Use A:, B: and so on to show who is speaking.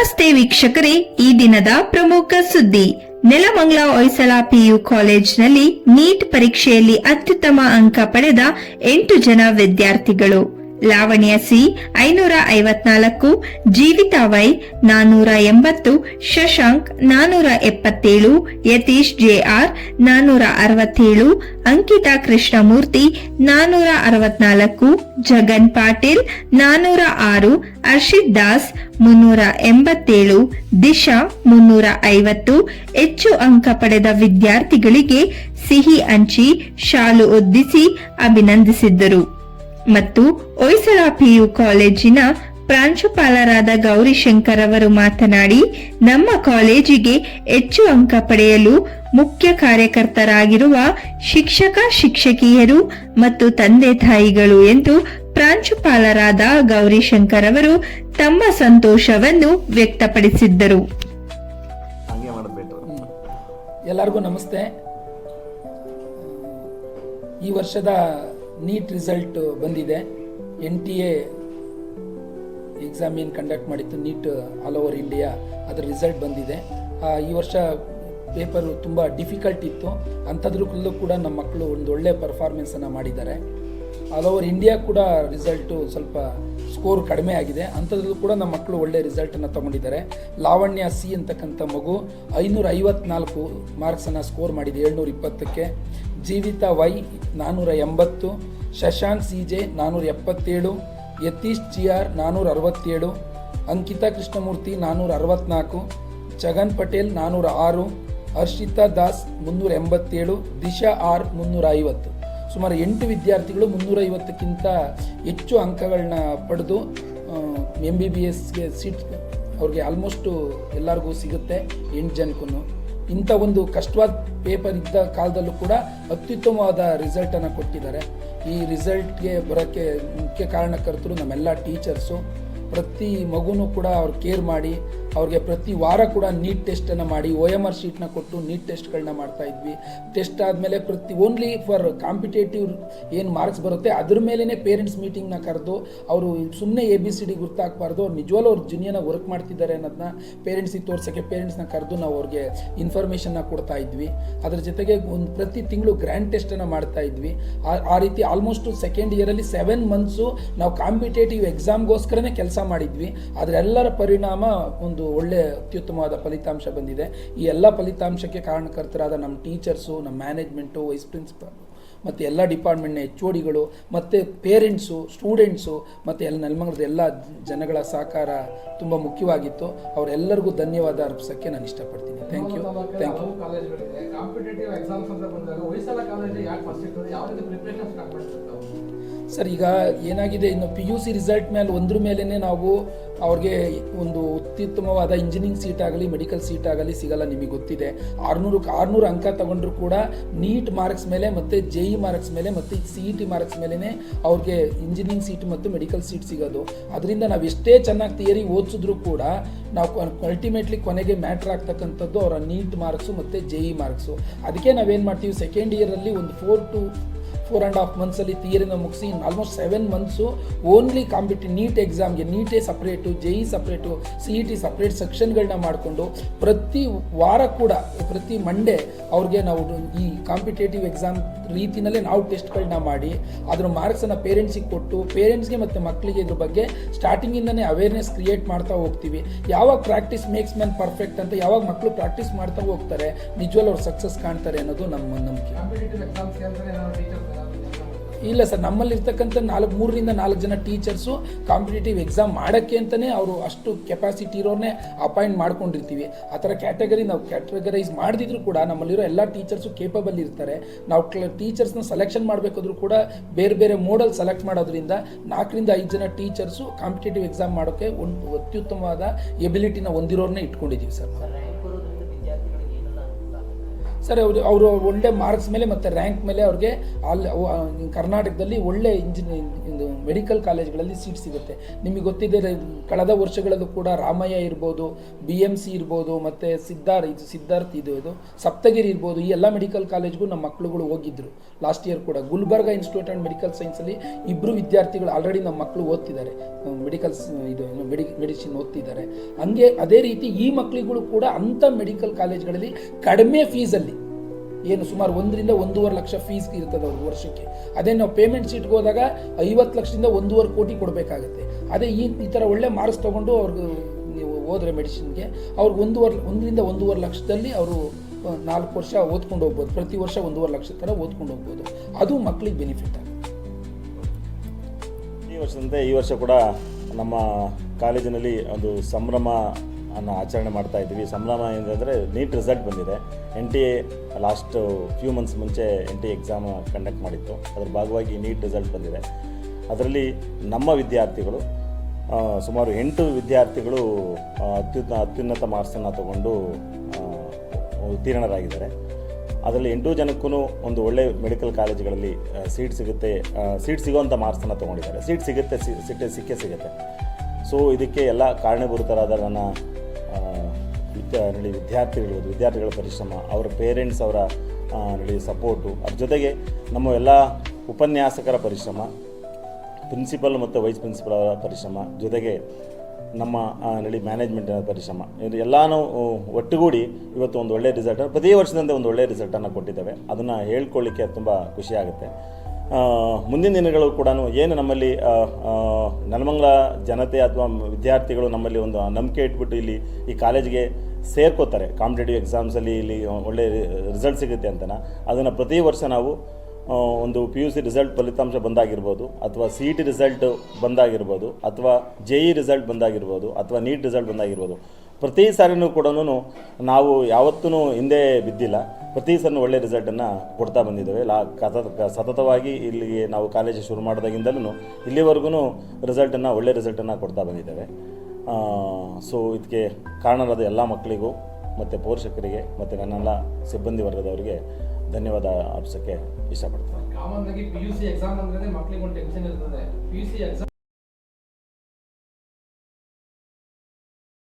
A: ನಮಸ್ತೆ ವೀಕ್ಷಕರೇ, ಈ ದಿನದ ಪ್ರಮುಖ ಸುದ್ದಿ. ನೆಲಮಂಗ್ಲ ಹೊಯ್ಸಳ ಪಿಯು ಕಾಲೇಜ್ನಲ್ಲಿ ನೀಟ್ ಪರೀಕ್ಷೆಯಲ್ಲಿ ಅತ್ಯುತ್ತಮ ಅಂಕ ಪಡೆದ ಎಂಟು ಜನ ವಿದ್ಯಾರ್ಥಿಗಳು. ಲಾವಣ್ಯ ಸಿ, ಐನೂರ ಐವತ್ನಾಲ್ಕು, ಜೀವಿತ ವೈ, ನಾನೂರ ಎಂಬತ್ತು, ಶಶಾಂಕ್, ನಾನೂರ ಎಪ್ಪತ್ತೇಳು, ಯತೀಶ್ ಜೆಆರ್ ನಾನೂರ ಅರವತ್ತೇಳು, ಅಂಕಿತಾ ಕೃಷ್ಣಮೂರ್ತಿ, ನಾನೂರ ಅರವತ್ನಾಲ್ಕು, ಜಗನ್ ಪಾಟೀಲ್, ನಾನೂರ ಆರು ಹರ್ಷಿತ್ ದಾಸ್, ಮುನ್ನೂರ ಎಂಬತ್ತೇಳು, ದಿಶಾ, ಮುನ್ನೂರ ಐವತ್ತು, ಹೆಚ್ಚು ಅಂಕ ಪಡೆದ ವಿದ್ಯಾರ್ಥಿಗಳಿಗೆ ಸಿಹಿ ಹಂಚಿ, ಶಾಲು ಒದ್ದಿಸಿ ಅಭಿನಂದಿಸಿದ್ದರು. ಮತ್ತು ಹೊಯ್ಸಳ ಪಿಯು ಕಾಲೇಜಿನ ಪ್ರಾಂಶುಪಾಲರಾದ ಗೌರಿಶಂಕರ್ ಅವರು ಮಾತನಾಡಿ ನಮ್ಮ ಕಾಲೇಜಿಗೆ ಹೆಚ್ಚು ಅಂಕ ಪಡೆಯಲು ಮುಖ್ಯ ಕಾರ್ಯಕರ್ತರಾಗಿರುವ ಶಿಕ್ಷಕ ಶಿಕ್ಷಕಿಯರು ಮತ್ತು ತಂದೆ ತಾಯಿಗಳು ಎಂದು ಪ್ರಾಂಶುಪಾಲರಾದ ಗೌರಿಶಂಕರ್ ಅವರು ತಮ್ಮ ಸಂತೋಷವನ್ನು ವ್ಯಕ್ತಪಡಿಸಿದ್ದರು.
B: ಎಲ್ಲರಿಗೂ ನಮಸ್ತೆ. ಈ ವರ್ಷದ ನೀಟ್ ರಿಸಲ್ಟ್ ಬಂದಿದೆ. ಎನ್ ಟಿ ಎ ಎಕ್ಸಾಮ್ ಏನು ಕಂಡಕ್ಟ್ ಮಾಡಿತ್ತು, ನೀಟ್ ಆಲ್ ಓವರ್ ಇಂಡಿಯಾ ಅದರ ರಿಸಲ್ಟ್ ಬಂದಿದೆ. ಈ ವರ್ಷ ಪೇಪರು ತುಂಬ ಡಿಫಿಕಲ್ಟ್ ಇತ್ತು. ಅಂಥದ್ರಲ್ಲೂ ಕೂಡ ನಮ್ಮ ಮಕ್ಕಳು ಒಂದು ಒಳ್ಳೆಯ ಪರ್ಫಾರ್ಮೆನ್ಸನ್ನು ಮಾಡಿದ್ದಾರೆ. ಆಲ್ ಓವರ್ ಇಂಡಿಯಾ ಕೂಡ ರಿಸಲ್ಟು ಸ್ವಲ್ಪ ಸ್ಕೋರ್ ಕಡಿಮೆ ಆಗಿದೆ. ಅಂಥದ್ರಲ್ಲೂ ಕೂಡ ನಮ್ಮ ಮಕ್ಕಳು ಒಳ್ಳೆ ರಿಸಲ್ಟನ್ನು ತಗೊಂಡಿದ್ದಾರೆ. ಲಾವಣ್ಯ ಸಿ ಅಂತಕ್ಕಂಥ ಮಗು ಐನೂರ ಐವತ್ನಾಲ್ಕು ಮಾರ್ಕ್ಸನ್ನು ಸ್ಕೋರ್ ಮಾಡಿದೆ ಏಳ್ನೂರ ಇಪ್ಪತ್ತಕ್ಕೆ ಜೀವಿತ ವೈ ನಾನ್ನೂರ ಎಂಬತ್ತು ಶಶಾಂಕ್ ಸಿ ಜೆ ನಾನ್ನೂರ ಎಪ್ಪತ್ತೇಳು ಯತೀಶ್ ಜಿ ಆರ್ ನಾನ್ನೂರ ಅರವತ್ತೇಳು ಅಂಕಿತಾ ಕೃಷ್ಣಮೂರ್ತಿ ನಾನ್ನೂರ ಅರವತ್ನಾಲ್ಕು ಜಗನ್ ಪಟೇಲ್ ನಾನ್ನೂರ ಆರು ಹರ್ಷಿತಾ ದಾಸ್ ಮುನ್ನೂರ ಎಂಬತ್ತೇಳು ದಿಶಾ ಆರ್ ಮುನ್ನೂರ ಐವತ್ತು ಸುಮಾರು ಎಂಟು ವಿದ್ಯಾರ್ಥಿಗಳು ಮುನ್ನೂರೈವತ್ತಕ್ಕಿಂತ ಹೆಚ್ಚು ಅಂಕಗಳನ್ನ ಪಡೆದು ಎಂ ಬಿ ಬಿ ಎಸ್ಗೆ ಸೀಟ್ ಅವ್ರಿಗೆ ಆಲ್ಮೋಸ್ಟು ಎಲ್ಲರಿಗೂ ಸಿಗುತ್ತೆ ಎಂಟು ಜನಕ್ಕೂ ಇಂಥ ಒಂದು ಕಷ್ಟವಾದ ಪೇಪರ್ ಇದ್ದ ಕಾಲದಲ್ಲೂ ಕೂಡ ಅತ್ಯುತ್ತಮವಾದ ರಿಸಲ್ಟನ್ನು ಕೊಟ್ಟಿದ್ದಾರೆ. ಈ ರಿಸಲ್ಟ್ಗೆ ಬರೋಕ್ಕೆ ಮುಖ್ಯ ಕಾರಣಕರ್ತರು ನಮ್ಮೆಲ್ಲ ಟೀಚರ್ಸು ಪ್ರತಿ ಮಗುನೂ ಕೂಡ ಅವ್ರು ಕೇರ್ ಮಾಡಿ ಅವ್ರಿಗೆ ಪ್ರತಿ ವಾರ ಕೂಡ ನೀಟ್ ಟೆಸ್ಟನ್ನು ಮಾಡಿ ಒ ಎಂ ಆರ್ ಶೀಟ್ನ ಕೊಟ್ಟು ನೀಟ್ ಟೆಸ್ಟ್ಗಳನ್ನ ಮಾಡ್ತಾ ಇದ್ವಿ. ಟೆಸ್ಟ್ ಆದಮೇಲೆ ಪ್ರತಿ ಓನ್ಲಿ ಫಾರ್ ಕಾಂಪಿಟೇಟಿವ್ ಏನು ಮಾರ್ಕ್ಸ್ ಬರುತ್ತೆ, ಅದ್ರ ಮೇಲೇ ಪೇರೆಂಟ್ಸ್ ಮೀಟಿಂಗ್ನ ಕರೆದು, ಅವರು ಸುಮ್ಮನೆ ಎ ಬಿ ಸಿ ಡಿ ಗುರ್ತಾಗಬಾರ್ದು ಅವ್ರು ನಿಜವಾಗ್ಲೂ ಅವ್ರು ಜುನಿಯನ ವರ್ಕ್ ಮಾಡ್ತಿದ್ದಾರೆ ಅನ್ನೋದನ್ನ ಪೇರೆಂಟ್ಸಿಗೆ ತೋರ್ಸೋಕ್ಕೆ ಪೇರೆಂಟ್ಸ್ನ ಕರೆದು ನಾವು ಅವ್ರಿಗೆ ಇನ್ಫಾರ್ಮೇಷನ್ನ ಕೊಡ್ತಾ ಇದ್ವಿ. ಅದ್ರ ಜೊತೆಗೆ ಒಂದು ಪ್ರತಿ ತಿಂಗಳು ಗ್ರ್ಯಾಂಡ್ ಟೆಸ್ಟನ್ನು ಮಾಡ್ತಾ ಇದ್ವಿ. ಆ ರೀತಿ ಆಲ್ಮೋಸ್ಟ್ ಸೆಕೆಂಡ್ ಇಯರಲ್ಲಿ ಸೆವೆನ್ ಮಂತ್ಸು ನಾವು ಕಾಂಪಿಟೇಟಿವ್ ಎಕ್ಸಾಮ್ಗೋಸ್ಕರನೇ ಕೆಲಸ ಮಾಡಿದ್ವಿ. ಅದರೆಲ್ಲರ ಪರಿಣಾಮ ಒಂದು ಒಳ್ಳೆ ಅತ್ಯುತ್ತಮವಾದ ಫಲಿತಾಂಶ ಬಂದಿದೆ. ಈ ಎಲ್ಲ ಫಲಿತಾಂಶಕ್ಕೆ ಕಾರಣಕರ್ತರಾದ ನಮ್ಮ ಟೀಚರ್ಸು ನಮ್ಮ ಮ್ಯಾನೇಜ್ಮೆಂಟು ವೈಸ್ ಪ್ರಿನ್ಸಿಪಾಲ್ ಮತ್ತು ಎಲ್ಲ ಡಿಪಾರ್ಟ್ಮೆಂಟ್ನ ಎಚ್ ಓಡಿಗಳು ಮತ್ತು ಪೇರೆಂಟ್ಸು ಸ್ಟೂಡೆಂಟ್ಸು ಮತ್ತು ಎಲ್ಲ ನೆಲಮಂಗಲದ ಎಲ್ಲ ಜನಗಳ ಸಹಕಾರ ತುಂಬ ಮುಖ್ಯವಾಗಿತ್ತು. ಅವರೆಲ್ಲರಿಗೂ ಧನ್ಯವಾದ ಅರ್ಪಿಸೋಕ್ಕೆ ನಾನು ಇಷ್ಟಪಡ್ತೀನಿ. Thank you thank you sir ಈಗ ಏನಾಗಿದೆ? ಇನ್ನು ಪಿ ಯು ಸಿ ರಿಸಲ್ಟ್ ಮೇಲೆ ಒಂದ್ರ ಮೇಲೇ ನಾವು ಅವ್ರಿಗೆ ಒಂದು ಅತ್ಯುತ್ತಮವಾದ ಇಂಜಿನಿಯರಿಂಗ್ ಸೀಟ್ ಆಗಲಿ ಮೆಡಿಕಲ್ ಸೀಟ್ ಆಗಲಿ ಸಿಗಲ್ಲ ನಿಮಗೆ ಗೊತ್ತಿದೆ. ಆರುನೂರಕ್ಕೆ ಆರುನೂರು ಅಂಕ ತಗೊಂಡ್ರು ಕೂಡ ನೀಟ್ ಮಾರ್ಕ್ಸ್ ಮೇಲೆ ಮತ್ತು ಜೆ ಇ ಮಾರ್ಕ್ಸ್ ಮೇಲೆ ಮತ್ತು ಸಿ ಇ ಟಿ ಮಾರ್ಕ್ಸ್ ಮೇಲೇ ಅವ್ರಿಗೆ ಇಂಜಿನಿಯರಿಂಗ್ ಸೀಟ್ ಮತ್ತು ಮೆಡಿಕಲ್ ಸೀಟ್ ಸಿಗೋದು. ಅದರಿಂದ ನಾವು ಎಷ್ಟೇ ಚೆನ್ನಾಗಿ ಥಿಯರಿ ಓದಿಸಿದ್ರು ಕೂಡ ನಾವು ಅಲ್ಟಿಮೇಟ್ಲಿ ಕೊನೆಗೆ ಮ್ಯಾಟ್ರ್ ಆಗ್ತಕ್ಕಂಥದ್ದು ಅವರ ನೀಟ್ ಮಾರ್ಕ್ಸು ಮತ್ತು ಜೆ ಇ ಮಾರ್ಕ್ಸು ಅದಕ್ಕೆ ನಾವೇನು ಮಾಡ್ತೀವಿ ಸೆಕೆಂಡ್ ಇಯರಲ್ಲಿ ಒಂದು four to four and half ಮಂತ್ಸಲ್ಲಿ ಥಿಯರಿನ ಮುಗಿಸಿ almost seven months only ಕಾಂಪಿಟಿ NEET ಎಕ್ಸಾಮ್ಗೆ ನೀಟೇ separate J E separate C E T separate ಸೆಕ್ಷನ್ಗಳನ್ನ ಮಾಡಿಕೊಂಡು ಪ್ರತಿ ವಾರ ಕೂಡ, ಪ್ರತಿ ಮಂಡೇ ಅವ್ರಿಗೆ ನಾವು ಈ ಕಾಂಪಿಟೇಟಿವ್ ಎಕ್ಸಾಮ್ ರೀತಿಯಲ್ಲೇ ನಾವು ಟೆಸ್ಟ್ಗಳನ್ನ ಮಾಡಿ, ಅದರ ಮಾರ್ಕ್ಸನ್ನು ಪೇರೆಂಟ್ಸಿಗೆ ಕೊಟ್ಟು ಪೇರೆಂಟ್ಸ್ಗೆ ಮತ್ತು ಮಕ್ಕಳಿಗೆ ಇದ್ರ ಬಗ್ಗೆ ಸ್ಟಾರ್ಟಿಂಗಿಂದನೇ ಅವೇರ್ನೆಸ್ ಕ್ರಿಯೇಟ್ ಮಾಡ್ತಾ ಹೋಗ್ತೀವಿ. ಯಾವಾಗ ಪ್ರಾಕ್ಟೀಸ್ ಮೇಕ್ಸ್ ಮ್ಯಾನ್ ಪರ್ಫೆಕ್ಟ್ ಅಂತ ಯಾವಾಗ ಮಕ್ಕಳು ಪ್ರಾಕ್ಟೀಸ್ ಮಾಡ್ತಾ ಹೋಗ್ತಾರೆ ನಿಜವಲ್ಲ ಅವ್ರು ಸಕ್ಸಸ್ ಕಾಣ್ತಾರೆ ಅನ್ನೋದು ನಮ್ಮ ನಂಬಿಕೆ. ಇಲ್ಲ ಸರ್, ನಮ್ಮಲ್ಲಿರ್ತಕ್ಕಂಥ ನಾಲ್ಕು ಮೂರರಿಂದ ನಾಲ್ಕು ಜನ ಟೀಚರ್ಸು ಕಾಂಪಿಟೇಟಿವ್ ಎಕ್ಸಾಮ್ ಮಾಡೋಕ್ಕೆ ಅಂತಲೇ ಅವರು ಅಷ್ಟು ಕೆಪಾಸಿಟಿ ಇರೋರನ್ನೇ ಅಪಾಯಿಂಟ್ ಮಾಡ್ಕೊಂಡಿರ್ತೀವಿ. ಆ ಥರ ಕ್ಯಾಟಗರಿ ನಾವು ಕ್ಯಾಟಗರೈಸ್ ಮಾಡಿದ್ರು ಕೂಡ ನಮ್ಮಲ್ಲಿರೋ ಎಲ್ಲ ಟೀಚರ್ಸು ಕೇಪಬಲ್ ಇರ್ತಾರೆ. ನಾವು ಕ್ಲ, ಟೀಚರ್ಸ್ನ ಸೆಲೆಕ್ಷನ್ ಮಾಡಬೇಕಾದ್ರೂ ಕೂಡ ಬೇರೆ ಬೇರೆ ಮೋಡಲ್ ಸೆಲೆಕ್ಟ್ ಮಾಡೋದ್ರಿಂದ ನಾಲ್ಕರಿಂದ ಐದು ಜನ ಟೀಚರ್ಸು ಕಾಂಪಿಟೇಟಿವ್ ಎಕ್ಸಾಮ್ ಮಾಡೋಕ್ಕೆ ಒಂದು ಅತ್ಯುತ್ತಮವಾದ ಎಬಿಲಿಟಿನ ಹೊಂದಿರೋರನ್ನೇ ಇಟ್ಕೊಂಡಿದ್ದೀವಿ ಸರ್ ಸರ್ ಅವರು ಅವರು ಒಳ್ಳೆ ಮಾರ್ಕ್ಸ್ ಮೇಲೆ ಮತ್ತು ರ್ಯಾಂಕ್ ಮೇಲೆ ಅವ್ರಿಗೆ ಅಲ್ಲಿ ಕರ್ನಾಟಕದಲ್ಲಿ ಒಳ್ಳೆ ಇಂಜಿನಿಯರಿಂಗ್ ಮೆಡಿಕಲ್ ಕಾಲೇಜ್ಗಳಲ್ಲಿ ಸೀಟ್ ಸಿಗುತ್ತೆ. ನಿಮಗೆ ಗೊತ್ತಿದೆ ಕಳೆದ ವರ್ಷಗಳಲ್ಲೂ ಕೂಡ ರಾಮಯ್ಯ ಇರ್ಬೋದು, ಬಿ ಎಂ ಸಿ ಇರ್ಬೋದು, ಮತ್ತು ಸಿದ್ಧಾರ್ ಇದು ಸಿದ್ಧಾರ್ಥ್ ಇದು ಇದು ಸಪ್ತಗಿರಿ ಇರ್ಬೋದು, ಈ ಎಲ್ಲ ಮೆಡಿಕಲ್ ಕಾಲೇಜ್ಗೂ ನಮ್ಮ ಮಕ್ಕಳುಗಳು ಹೋಗಿದ್ದರು ಲಾಸ್ಟ್ ಇಯರ್ ಕೂಡ ಗುಲ್ಬರ್ಗ ಇನ್ಸ್ಟಿಟ್ಯೂಟ್ ಆ್ಯಂಡ್ ಮೆಡಿಕಲ್ ಸೈನ್ಸಲ್ಲಿ ಇಬ್ಬರು ವಿದ್ಯಾರ್ಥಿಗಳು ಆಲ್ರೆಡಿ ನಮ್ಮ ಮಕ್ಕಳು ಓದ್ತಿದ್ದಾರೆ. ಮೆಡಿಕಲ್ಸ್ ಇದು ಮೆಡಿ ಮೆಡಿಸಿನ್ ಓದ್ತಿದ್ದಾರೆ. ಹಂಗೆ ಅದೇ ರೀತಿ ಈ ಮಕ್ಕಳುಗಳು ಕೂಡ ಅಂಥ ಮೆಡಿಕಲ್ ಕಾಲೇಜ್ಗಳಲ್ಲಿ ಕಡಿಮೆ ಫೀಸಲ್ಲಿ ಏನು ಸುಮಾರು ಒಂದರಿಂದ ಒಂದೂವರೆ ಲಕ್ಷ ಫೀಸ್ ಇರ್ತದೆ ಅವ್ರಿಗೆ ವರ್ಷಕ್ಕೆ. ಅದೇ ನಾವು ಪೇಮೆಂಟ್ ಶೀಟ್ಗೆ ಹೋದಾಗ ಐವತ್ತು ಲಕ್ಷದಿಂದ ಒಂದೂವರೆ ಕೋಟಿ ಕೊಡಬೇಕಾಗತ್ತೆ. ಅದೇ ಈ ಈ ಥರ ಒಳ್ಳೆ ಮಾರ್ಕ್ಸ್ ತೊಗೊಂಡು ಅವ್ರಿಗೆ ನೀವು ಹೋದರೆ ಮೆಡಿಸಿನ್ಗೆ ಅವ್ರಿಗೆ ಒಂದೂವರೆ, ಒಂದರಿಂದ ಒಂದೂವರೆ ಲಕ್ಷದಲ್ಲಿ ಅವರು ನಾಲ್ಕು ವರ್ಷ ಓದ್ಕೊಂಡು ಹೋಗ್ಬೋದು. ಪ್ರತಿ ವರ್ಷ ಒಂದೂವರೆ ಲಕ್ಷ ಥರ ಓದ್ಕೊಂಡು ಹೋಗ್ಬೋದು. ಅದು ಮಕ್ಕಳಿಗೆ ಬೆನಿಫಿಟ್ ಆಗುತ್ತೆ.
C: ಈ ವರ್ಷದಂತೆ ಈ ವರ್ಷ ಕೂಡ ನಮ್ಮ ಕಾಲೇಜಿನಲ್ಲಿ ಒಂದು ಸಂಭ್ರಮ ಅನ್ನು ಆಚರಣೆ ಮಾಡ್ತಾ ಇದ್ದೀವಿ. ಸಂಭ್ರಮ ಏನಂದರೆ ನೀಟ್ ರಿಸಲ್ಟ್ ಬಂದಿದೆ. N T A last few months ಮುಂಚೆ ಎನ್ ಟಿ ಎಕ್ಸಾಮ್ ಕಂಡಕ್ಟ್ ಮಾಡಿತ್ತು. ಅದರ ಭಾಗವಾಗಿ ನೀಟ್ ರಿಸಲ್ಟ್ ಬಂದಿದೆ. ಅದರಲ್ಲಿ ನಮ್ಮ ವಿದ್ಯಾರ್ಥಿಗಳು ಸುಮಾರು ಎಂಟು ವಿದ್ಯಾರ್ಥಿಗಳು ಅತ್ಯುತ್ತ ಅತ್ಯುನ್ನತ ಮಾರ್ಕ್ಸನ್ನು ತಗೊಂಡು ಉತ್ತೀರ್ಣರಾಗಿದ್ದಾರೆ. ಅದರಲ್ಲಿ ಎಂಟು ಜನಕ್ಕೂ ಒಂದು ಒಳ್ಳೆ ಮೆಡಿಕಲ್ ಕಾಲೇಜುಗಳಲ್ಲಿ ಸೀಟ್ ಸಿಗುತ್ತೆ ಸೀಟ್ ಸಿಗೋವಂಥ ಮಾರ್ಕ್ಸನ್ನು ತೊಗೊಂಡಿದ್ದಾರೆ. ಸೀಟ್ ಸಿಗುತ್ತೆ ಸಿಟ್ಟೆ ಸಿಕ್ಕೇ ಸಿಗುತ್ತೆ. ಸೊ ಇದಕ್ಕೆ ಎಲ್ಲ ಕಾರಣೀಭೂತರಾದ ನನ್ನ ನಡಿ ವಿದ್ಯಾರ್ಥಿಗಳು, ವಿದ್ಯಾರ್ಥಿಗಳ ಪರಿಶ್ರಮ, ಅವರ ಪೇರೆಂಟ್ಸ್ ಅವರ ನಡಿ ಸಪೋರ್ಟು ಅದ್ರ ಜೊತೆಗೆ ನಮ್ಮ ಎಲ್ಲ ಉಪನ್ಯಾಸಕರ ಪರಿಶ್ರಮ ಪ್ರಿನ್ಸಿಪಲ್ ಮತ್ತು ವೈಸ್ ಪ್ರಿನ್ಸಿಪಲ್ ಅವರ ಪರಿಶ್ರಮ, ಜೊತೆಗೆ ನಮ್ಮ ನಡಿ ಮ್ಯಾನೇಜ್ಮೆಂಟಿನ ಪರಿಶ್ರಮ. ಇದು ಎಲ್ಲನೂ ಒಟ್ಟುಗೂಡಿ ಇವತ್ತು ಒಂದು ಒಳ್ಳೆಯ ರಿಸಲ್ಟ್ ಪ್ರತಿ ವರ್ಷದಂತೆ ಒಂದು ಒಳ್ಳೆಯ ರಿಸಲ್ಟನ್ನು ಕೊಟ್ಟಿದ್ದೇವೆ. ಅದನ್ನು ಹೇಳ್ಕೊಳ್ಳಿಕ್ಕೆ ತುಂಬ ಖುಷಿಯಾಗುತ್ತೆ ಮುಂದಿನ ದಿನಗಳು ಕೂಡ ಏನು ನಮ್ಮಲ್ಲಿ ನೆಲಮಂಗಲ ಜನತೆ ಅಥವಾ ವಿದ್ಯಾರ್ಥಿಗಳು ನಮ್ಮಲ್ಲಿ ಒಂದು ನಂಬಿಕೆ ಇಟ್ಬಿಟ್ಟು ಇಲ್ಲಿ ಈ ಕಾಲೇಜಿಗೆ ಸೇರ್ಕೋತಾರೆ. ಕಾಂಪಿಟೇಟಿವ್ ಎಕ್ಸಾಮ್ಸಲ್ಲಿ ಇಲ್ಲಿ ಒಳ್ಳೆ ರಿಸಲ್ಟ್ ಸಿಗುತ್ತೆ ಅಂತನ. ಅದನ್ನು ಪ್ರತಿ ವರ್ಷ ನಾವು ಒಂದು ಪಿ ಯು ಸಿ ರಿಸಲ್ಟ್ ಫಲಿತಾಂಶ ಬಂದಾಗಿರ್ಬೋದು, ಅಥವಾ ಸಿ ಇ ಟಿ ರಿಸಲ್ಟ್ ಬಂದಾಗಿರ್ಬೋದು, ಅಥವಾ ಜೆ ಇ ರಿಸಲ್ಟ್ ಬಂದಾಗಿರ್ಬೋದು, ಅಥವಾ ನೀಟ್ ರಿಸಲ್ಟ್ ಬಂದಾಗಿರ್ಬೋದು. ಪ್ರತಿ ಸಾರಿನೂ ಕೂಡ ನಾವು ಯಾವತ್ತೂ ಹಿಂದೆ ಬಿದ್ದಿಲ್ಲ. ಪ್ರತಿ ಸಲ ಒಳ್ಳೆ ರಿಸಲ್ಟನ್ನು ಕೊಡ್ತಾ ಬಂದಿದ್ದೇವೆ. ಲಾ ಕತ ಸತತವಾಗಿ ಇಲ್ಲಿಗೆ ನಾವು ಕಾಲೇಜು ಶುರು ಮಾಡಿದಾಗಿಂದಲೂ ಇಲ್ಲಿವರೆಗೂ ರಿಸಲ್ಟನ್ನು, ಒಳ್ಳೆ ರಿಸಲ್ಟನ್ನು ಕೊಡ್ತಾ ಬಂದಿದ್ದೇವೆ. ಸೊ, ಇದಕ್ಕೆ ಕಾರಣರಾದ ಎಲ್ಲ ಮಕ್ಕಳಿಗೂ, ಮತ್ತು ಪೋಷಕರಿಗೆ, ಮತ್ತು ನನ್ನೆಲ್ಲ ಸಿಬ್ಬಂದಿ ವರ್ಗದವರಿಗೆ ಧನ್ಯವಾದ ಅರ್ಪಿಸೋಕ್ಕೆ ಇಷ್ಟಪಡ್ತೀನಿ.